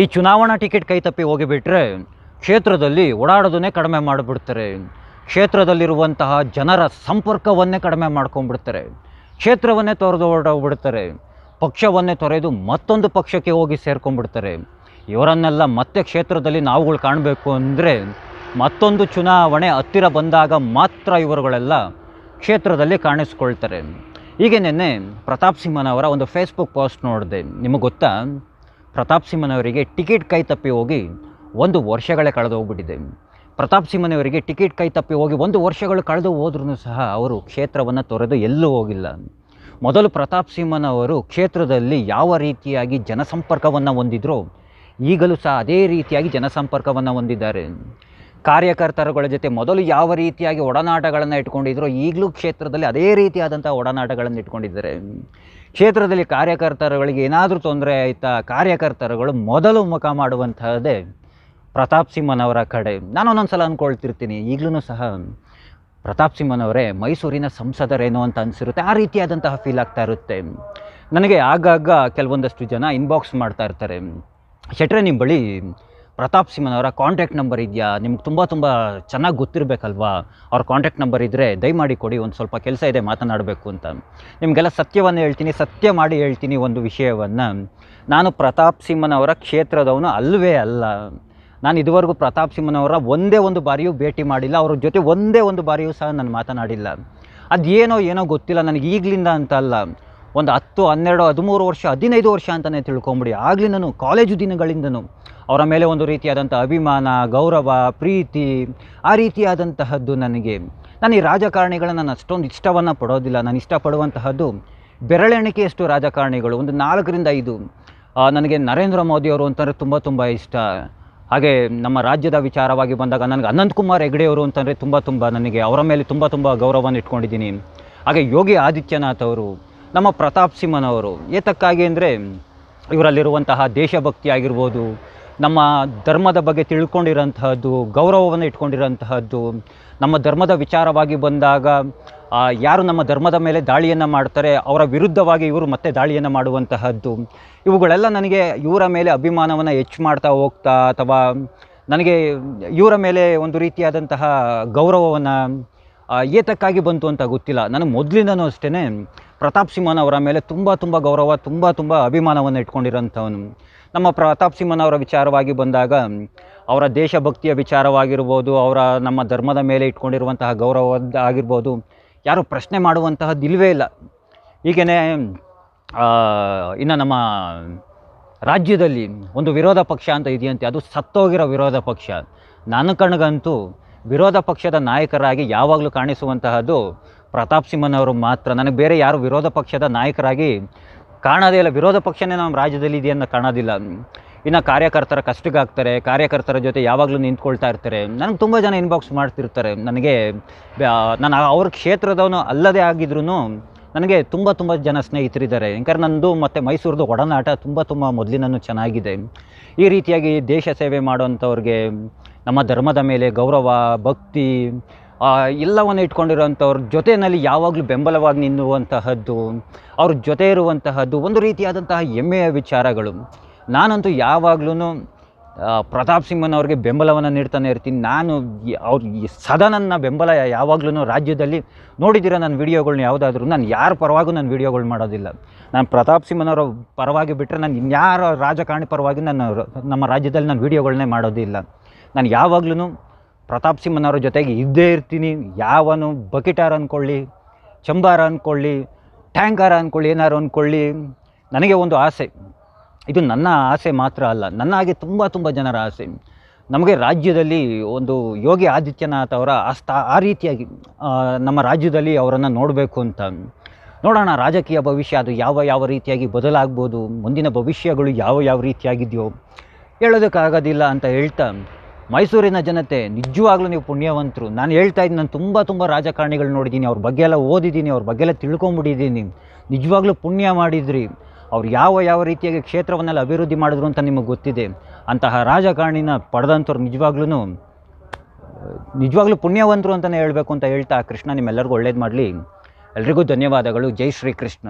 ಈ ಚುನಾವಣಾ ಟಿಕೆಟ್ ಕೈ ತಪ್ಪಿ ಹೋಗಿಬಿಟ್ರೆ ಕ್ಷೇತ್ರದಲ್ಲಿ ಓಡಾಡೋದನ್ನೇ ಕಡಿಮೆ ಮಾಡಿಬಿಡ್ತಾರೆ. ಕ್ಷೇತ್ರದಲ್ಲಿರುವಂತಹ ಜನರ ಸಂಪರ್ಕವನ್ನೇ ಕಡಿಮೆ ಮಾಡ್ಕೊಂಡ್ಬಿಡ್ತಾರೆ. ಕ್ಷೇತ್ರವನ್ನೇ ತೊರೆದು ಓಡಾಡ್ಬಿಡ್ತಾರೆ. ಪಕ್ಷವನ್ನೇ ತೊರೆದು ಮತ್ತೊಂದು ಪಕ್ಷಕ್ಕೆ ಹೋಗಿ ಸೇರ್ಕೊಂಡ್ಬಿಡ್ತಾರೆ. ಇವರನ್ನೆಲ್ಲ ಮತ್ತೆ ಕ್ಷೇತ್ರದಲ್ಲಿ ನಾವುಗಳು ಕಾಣಬೇಕು ಅಂದರೆ ಮತ್ತೊಂದು ಚುನಾವಣೆ ಹತ್ತಿರ ಬಂದಾಗ ಮಾತ್ರ ಇವರುಗಳೆಲ್ಲ ಕ್ಷೇತ್ರದಲ್ಲಿ ಕಾಣಿಸ್ಕೊಳ್ತಾರೆ. ಹೀಗೆ ನಿನ್ನೆ ಪ್ರತಾಪ್ ಸಿಂಹನವರ ಒಂದು ಫೇಸ್ಬುಕ್ ಪೋಸ್ಟ್ ನೋಡಿದೆ. ನಿಮಗೆ ಗೊತ್ತಾ? ಪ್ರತಾಪ್ ಸಿಂಹನವರಿಗೆ ಟಿಕೆಟ್ ಕೈ ತಪ್ಪಿ ಹೋಗಿ ಒಂದು ವರ್ಷಗಳೇ ಕಳೆದು ಹೋಗ್ಬಿಟ್ಟಿದೆ. ಪ್ರತಾಪ್ ಸಿಂಹನವರಿಗೆ ಟಿಕೆಟ್ ಕೈ ತಪ್ಪಿ ಹೋಗಿ ಒಂದು ವರ್ಷಗಳು ಕಳೆದು ಹೋದ್ರೂ ಸಹ ಅವರು ಕ್ಷೇತ್ರವನ್ನು ತೊರೆದು ಎಲ್ಲೂ ಹೋಗಿಲ್ಲ. ಮೊದಲು ಪ್ರತಾಪ್ ಸಿಂಹನವರು ಕ್ಷೇತ್ರದಲ್ಲಿ ಯಾವ ರೀತಿಯಾಗಿ ಜನಸಂಪರ್ಕವನ್ನು ಹೊಂದಿದ್ರೋ ಈಗಲೂ ಸಹ ಅದೇ ರೀತಿಯಾಗಿ ಜನಸಂಪರ್ಕವನ್ನು ಹೊಂದಿದ್ದಾರೆ. ಕಾರ್ಯಕರ್ತರುಗಳ ಜೊತೆ ಮೊದಲು ಯಾವ ರೀತಿಯಾಗಿ ಒಡನಾಟಗಳನ್ನು ಇಟ್ಕೊಂಡಿದ್ರೋ ಈಗಲೂ ಕ್ಷೇತ್ರದಲ್ಲಿ ಅದೇ ರೀತಿಯಾದಂಥ ಒಡನಾಟಗಳನ್ನು ಇಟ್ಕೊಂಡಿದ್ದಾರೆ. ಕ್ಷೇತ್ರದಲ್ಲಿ ಕಾರ್ಯಕರ್ತರುಗಳಿಗೆ ಏನಾದರೂ ತೊಂದರೆ ಆಯಿತಾ, ಕಾರ್ಯಕರ್ತರುಗಳು ಮೊದಲು ಮುಖ ಮಾಡುವಂತಹದ್ದೇ ಪ್ರತಾಪ್ ಸಿಂಹನವರ ಕಡೆ. ನಾನು ಒಂದೊಂದು ಸಲ ಅಂದ್ಕೊಳ್ತಿರ್ತೀನಿ ಈಗಲೂ ಸಹ ಪ್ರತಾಪ್ ಸಿಂಹನವರೇ ಮೈಸೂರಿನ ಸಂಸದರೇನೋ ಅಂತ ಅನಿಸಿರುತ್ತೆ, ಆ ರೀತಿಯಾದಂತಹ ಫೀಲ್ ಆಗ್ತಾ ಇರುತ್ತೆ. ನನಗೆ ಆಗಾಗ ಕೆಲವೊಂದಷ್ಟು ಜನ ಇನ್ಬಾಕ್ಸ್ ಮಾಡ್ತಾ ಇರ್ತಾರೆ. ಶೆಟ್ರೆ ನಿಮ್ಮ ಬಳಿ ಪ್ರತಾಪ್ ಸಿಂಹನವರ ಕಾಂಟ್ಯಾಕ್ಟ್ ನಂಬರ್ ಇದೆಯಾ? ನಿಮ್ಗೆ ತುಂಬ ತುಂಬ ಚೆನ್ನಾಗಿ ಗೊತ್ತಿರಬೇಕಲ್ವಾ? ಅವ್ರ ಕಾಂಟ್ಯಾಕ್ಟ್ ನಂಬರ್ ಇದ್ದರೆ ದಯಮಾಡಿ ಕೊಡಿ, ಒಂದು ಸ್ವಲ್ಪ ಕೆಲಸ ಇದೆ, ಮಾತನಾಡಬೇಕು ಅಂತ. ನಿಮಗೆಲ್ಲ ಸತ್ಯವನ್ನು ಹೇಳ್ತೀನಿ, ಸತ್ಯ ಮಾಡಿ ಹೇಳ್ತೀನಿ ಒಂದು ವಿಷಯವನ್ನು. ನಾನು ಪ್ರತಾಪ್ ಸಿಂಹನವರ ಕ್ಷೇತ್ರದವನು ಅಲ್ಲವೇ ಅಲ್ಲ. ನಾನು ಇದುವರೆಗೂ ಪ್ರತಾಪ್ ಸಿಂಹನವರ ಒಂದೇ ಒಂದು ಬಾರಿಯೂ ಭೇಟಿ ಮಾಡಿಲ್ಲ, ಅವ್ರ ಜೊತೆ ಒಂದೇ ಒಂದು ಬಾರಿಯೂ ಸಹ ನಾನು ಮಾತನಾಡಿಲ್ಲ. ಅದೇನೋ ಏನೋ ಗೊತ್ತಿಲ್ಲ, ನನಗೆ ಈಗಲಿಂದ ಅಂತ ಅಲ್ಲ. ಒಂದು ಹತ್ತು, ಹನ್ನೆರಡು, ಹದಿಮೂರು ವರ್ಷ, ಹದಿನೈದು ವರ್ಷ ಅಂತಲೇ ತಿಳ್ಕೊಂಬಿಡಿ. ಆಗಲಿಂದನೂ, ಕಾಲೇಜು ದಿನಗಳಿಂದನೂ. ಅವರ ಮೇಲೆ ಒಂದು ರೀತಿಯಾದಂಥ ಅಭಿಮಾನ, ಗೌರವ, ಪ್ರೀತಿ ಆ ರೀತಿಯಾದಂತಹದ್ದು ನನಗೆ. ನಾನು ಈ ರಾಜಕಾರಣಿಗಳನ್ನು ನಾನು ಅಷ್ಟೊಂದು ಇಷ್ಟವನ್ನು ಪಡೋದಿಲ್ಲ. ನಾನು ಇಷ್ಟಪಡುವಂತಹದ್ದು ಬೆರಳೆಣಿಕೆಯಷ್ಟು ರಾಜಕಾರಣಿಗಳು. ಒಂದು ನಾಲ್ಕರಿಂದ ಐದು. ನನಗೆ ನರೇಂದ್ರ ಮೋದಿಯವರು ಅಂತಂದರೆ ತುಂಬ ತುಂಬ ಇಷ್ಟ. ಹಾಗೆ ನಮ್ಮ ರಾಜ್ಯದ ವಿಚಾರವಾಗಿ ಬಂದಾಗ ನನಗೆ ಅನಂತ್ ಕುಮಾರ್ ಹೆಗ್ಡೆಯವರು ಅಂತಂದರೆ ತುಂಬ ತುಂಬ ನನಗೆ ಅವರ ಮೇಲೆ ತುಂಬ ತುಂಬ ಗೌರವವನ್ನು ಇಟ್ಕೊಂಡಿದ್ದೀನಿ. ಹಾಗೆ ಯೋಗಿ ಆದಿತ್ಯನಾಥ್ ಅವರು, ನಮ್ಮ ಪ್ರತಾಪ್ ಸಿಂಹನವರು ಏತಕ್ಕಾಗಿ ಅಂದರೆ ಇವರಲ್ಲಿರುವಂತಹ ದೇಶಭಕ್ತಿ ಆಗಿರ್ಬೋದು ನಮ್ಮ ಧರ್ಮದ ಬಗ್ಗೆ ತಿಳ್ಕೊಂಡಿರೋಂತಹದ್ದು ಗೌರವವನ್ನು ಇಟ್ಕೊಂಡಿರೋಂತಹದ್ದು ನಮ್ಮ ಧರ್ಮದ ವಿಚಾರವಾಗಿ ಬಂದಾಗ ಯಾರು ನಮ್ಮ ಧರ್ಮದ ಮೇಲೆ ದಾಳಿಯನ್ನು ಮಾಡ್ತಾರೆ, ಅವರ ವಿರುದ್ಧವಾಗಿ ಇವರು ಮತ್ತೆ ದಾಳಿಯನ್ನು ಮಾಡುವಂತಹದ್ದು. ಇವುಗಳೆಲ್ಲ ನನಗೆ ಇವರ ಮೇಲೆ ಅಭಿಮಾನವನ್ನು ಹೆಚ್ಚು ಮಾಡ್ತಾ ಹೋಗ್ತಾ, ಅಥವಾ ನನಗೆ ಇವರ ಮೇಲೆ ಒಂದು ರೀತಿಯಾದಂತಹ ಗೌರವವನ್ನು ಏತಕ್ಕಾಗಿ ಬಂತು ಅಂತ ಗೊತ್ತಿಲ್ಲ. ನನಗೆ ಮೊದಲಿಂದನೂ ಅಷ್ಟೇ ಪ್ರತಾಪ್ ಸಿಂಹನವರ ಮೇಲೆ ತುಂಬ ತುಂಬ ಗೌರವ, ತುಂಬ ತುಂಬ ಅಭಿಮಾನವನ್ನು ಇಟ್ಕೊಂಡಿರೋಂಥವನು ನಮ್ಮ ಪ್ರತಾಪ್ ಸಿಂಹನವರ ವಿಚಾರವಾಗಿ ಬಂದಾಗ ಅವರ ದೇಶಭಕ್ತಿಯ ವಿಚಾರವಾಗಿರ್ಬೋದು, ಅವರ ನಮ್ಮ ಧರ್ಮದ ಮೇಲೆ ಇಟ್ಕೊಂಡಿರುವಂತಹ ಗೌರವ ಆಗಿರ್ಬೋದು, ಯಾರು ಪ್ರಶ್ನೆ ಮಾಡುವಂತಹದ್ದು ಇಲ್ಲವೇ ಇಲ್ಲ. ಹೀಗೇ ಇನ್ನು ನಮ್ಮ ರಾಜ್ಯದಲ್ಲಿ ಒಂದು ವಿರೋಧ ಪಕ್ಷ ಅಂತ ಇದೆಯಂತೆ, ಅದು ಸತ್ತೋಗಿರೋ ವಿರೋಧ ಪಕ್ಷ. ನನ್ನ ಕಣ್ಗಂತೂ ವಿರೋಧ ಪಕ್ಷದ ನಾಯಕರಾಗಿ ಯಾವಾಗಲೂ ಕಾಣಿಸುವಂತಹದ್ದು ಪ್ರತಾಪ್ ಸಿಂಹನವರು ಮಾತ್ರ. ನನಗೆ ಬೇರೆ ಯಾರು ವಿರೋಧ ಪಕ್ಷದ ನಾಯಕರಾಗಿ ಕಾಣೋದೇ ಇಲ್ಲ. ವಿರೋಧ ಪಕ್ಷನೇ ನಮ್ಮ ರಾಜ್ಯದಲ್ಲಿ ಇದೆಯನ್ನು ಕಾಣೋದಿಲ್ಲ. ಇನ್ನು ಕಾರ್ಯಕರ್ತರ ಕಷ್ಟಕ್ಕಾಗ್ತಾರೆ. ಕಾರ್ಯಕರ್ತರ ಜೊತೆ ಯಾವಾಗಲೂ ನಿಂತ್ಕೊಳ್ತಾ ಇರ್ತಾರೆ. ನನಗೆ ತುಂಬ ಜನ ಇನ್ಬಾಕ್ಸ್ ಮಾಡ್ತಿರ್ತಾರೆ. ನನಗೆ ನಾನು ಅವ್ರ ಕ್ಷೇತ್ರದವನು ಅಲ್ಲದೇ ಆಗಿದ್ರೂ ನನಗೆ ತುಂಬ ತುಂಬ ಜನ ಸ್ನೇಹಿತರಿದ್ದಾರೆ. ಯಾಕಂದ್ರೆ ನಂದು ಮತ್ತು ಮೈಸೂರದು ಒಡನಾಟ ತುಂಬ ತುಂಬ ಮೊದಲಿನೂ ಚೆನ್ನಾಗಿದೆ. ಈ ರೀತಿಯಾಗಿ ದೇಶ ಸೇವೆ ಮಾಡುವಂಥವ್ರಿಗೆ ನಮ್ಮ ಧರ್ಮದ ಮೇಲೆ ಗೌರವ, ಭಕ್ತಿ ಎಲ್ಲವನ್ನು ಇಟ್ಕೊಂಡಿರೋವಂಥವ್ರ ಜೊತೆಯಲ್ಲಿ ಯಾವಾಗಲೂ ಬೆಂಬಲವಾಗಿ ನಿಲ್ಲುವಂತಹದ್ದು, ಅವ್ರ ಜೊತೆ ಇರುವಂತಹದ್ದು ಒಂದು ರೀತಿಯಾದಂತಹ ಹೆಮ್ಮೆಯ ವಿಚಾರಗಳು. ನಾನಂತೂ ಯಾವಾಗ್ಲೂ ಪ್ರತಾಪ್ ಸಿಂಹನವ್ರಿಗೆ ಬೆಂಬಲವನ್ನು ನೀಡ್ತಾನೆ ಇರ್ತೀನಿ. ನಾನು ಅವ್ರ ಸದಾ ನನ್ನ ಬೆಂಬಲ ಯಾವಾಗ್ಲೂ ರಾಜ್ಯದಲ್ಲಿ ನೋಡಿದಿರ ನನ್ನ ವೀಡಿಯೋಗಳನ್ನ ಯಾವುದಾದ್ರೂ. ನಾನು ಯಾರ ಪರವಾಗೂ ನಾನು ವೀಡಿಯೋಗಳು ಮಾಡೋದಿಲ್ಲ. ನಾನು ಪ್ರತಾಪ್ ಸಿಂಹನವರ ಪರವಾಗಿ ಬಿಟ್ಟರೆ ನಾನು ಇನ್ಯಾರ ರಾಜಕಾರಣಿ ಪರವಾಗಿ ನಾನು ನಮ್ಮ ರಾಜ್ಯದಲ್ಲಿ ನಾನು ವೀಡಿಯೋಗಳನ್ನೇ ಮಾಡೋದಿಲ್ಲ. ನಾನು ಯಾವಾಗ್ಲೂ ಪ್ರತಾಪ್ ಸಿಂಹನವ್ರ ಜೊತೆಗೆ ಇದ್ದೇ ಇರ್ತೀನಿ. ಯಾವನು ಬಕೆಟಾರ ಅಂದ್ಕೊಳ್ಳಿ ಚಂಬಾರ ಅಂದ್ಕೊಳ್ಳಿ ಟ್ಯಾಂಕರ ಅಂದ್ಕೊಳ್ಳಿ ಏನಾರು ಅಂದ್ಕೊಳ್ಳಿ ನನಗೆ ಒಂದು ಆಸೆ. ಇದು ನನ್ನ ಆಸೆ ಮಾತ್ರ ಅಲ್ಲ, ನನ್ನ ಹಾಗೆ ತುಂಬ ತುಂಬ ಜನರ ಆಸೆ. ನಮಗೆ ರಾಜ್ಯದಲ್ಲಿ ಒಂದು ಯೋಗಿ ಆದಿತ್ಯನಾಥ್ ಅವರ ಆ ಸ್ಥಾ ಆ ರೀತಿಯಾಗಿ ನಮ್ಮ ರಾಜ್ಯದಲ್ಲಿ ಅವರನ್ನು ನೋಡಬೇಕು ಅಂತ. ನೋಡೋಣ, ರಾಜಕೀಯ ಭವಿಷ್ಯ ಅದು ಯಾವ ಯಾವ ರೀತಿಯಾಗಿ ಬದಲಾಗ್ಬೋದು, ಮುಂದಿನ ಭವಿಷ್ಯಗಳು ಯಾವ ಯಾವ ರೀತಿಯಾಗಿದೆಯೋ ಹೇಳೋದಕ್ಕಾಗೋದಿಲ್ಲ ಅಂತ ಹೇಳ್ತಾ ಮೈಸೂರಿನ ಜನತೆ, ನಿಜವಾಗ್ಲೂ ನೀವು ಪುಣ್ಯವಂತರು. ನಾನು ಹೇಳ್ತಾ ಇದ್ದೀನಿ ನಾನು ತುಂಬ ತುಂಬ ರಾಜಕಾರಣಿಗಳು ನೋಡಿದ್ದೀನಿ, ಅವ್ರ ಬಗ್ಗೆ ಎಲ್ಲ ಓದಿದ್ದೀನಿ, ಅವ್ರ ಬಗ್ಗೆ ಎಲ್ಲ ತಿಳ್ಕೊಂಬಿಟ್ಟಿದ್ದೀನಿ. ನಿಜವಾಗ್ಲೂ ಪುಣ್ಯ ಮಾಡಿದ್ರಿ. ಅವ್ರು ಯಾವ ಯಾವ ರೀತಿಯಾಗಿ ಕ್ಷೇತ್ರವನ್ನೆಲ್ಲ ಅಭಿವೃದ್ಧಿ ಮಾಡಿದ್ರು ಅಂತ ನಿಮಗೆ ಗೊತ್ತಿದೆ. ಅಂತಹ ರಾಜಕಾರಣಿನ ಪಡೆದಂಥವ್ರು ನಿಜವಾಗ್ಲೂ ನಿಜವಾಗ್ಲೂ ಪುಣ್ಯವಂತರು ಅಂತಲೇ ಹೇಳಬೇಕು ಅಂತ ಹೇಳ್ತಾ ಕೃಷ್ಣ, ನಿಮ್ಮೆಲ್ಲರಿಗೂ ಒಳ್ಳೇದು ಮಾಡಲಿ. ಎಲ್ರಿಗೂ ಧನ್ಯವಾದಗಳು. ಜೈ ಶ್ರೀ ಕೃಷ್ಣ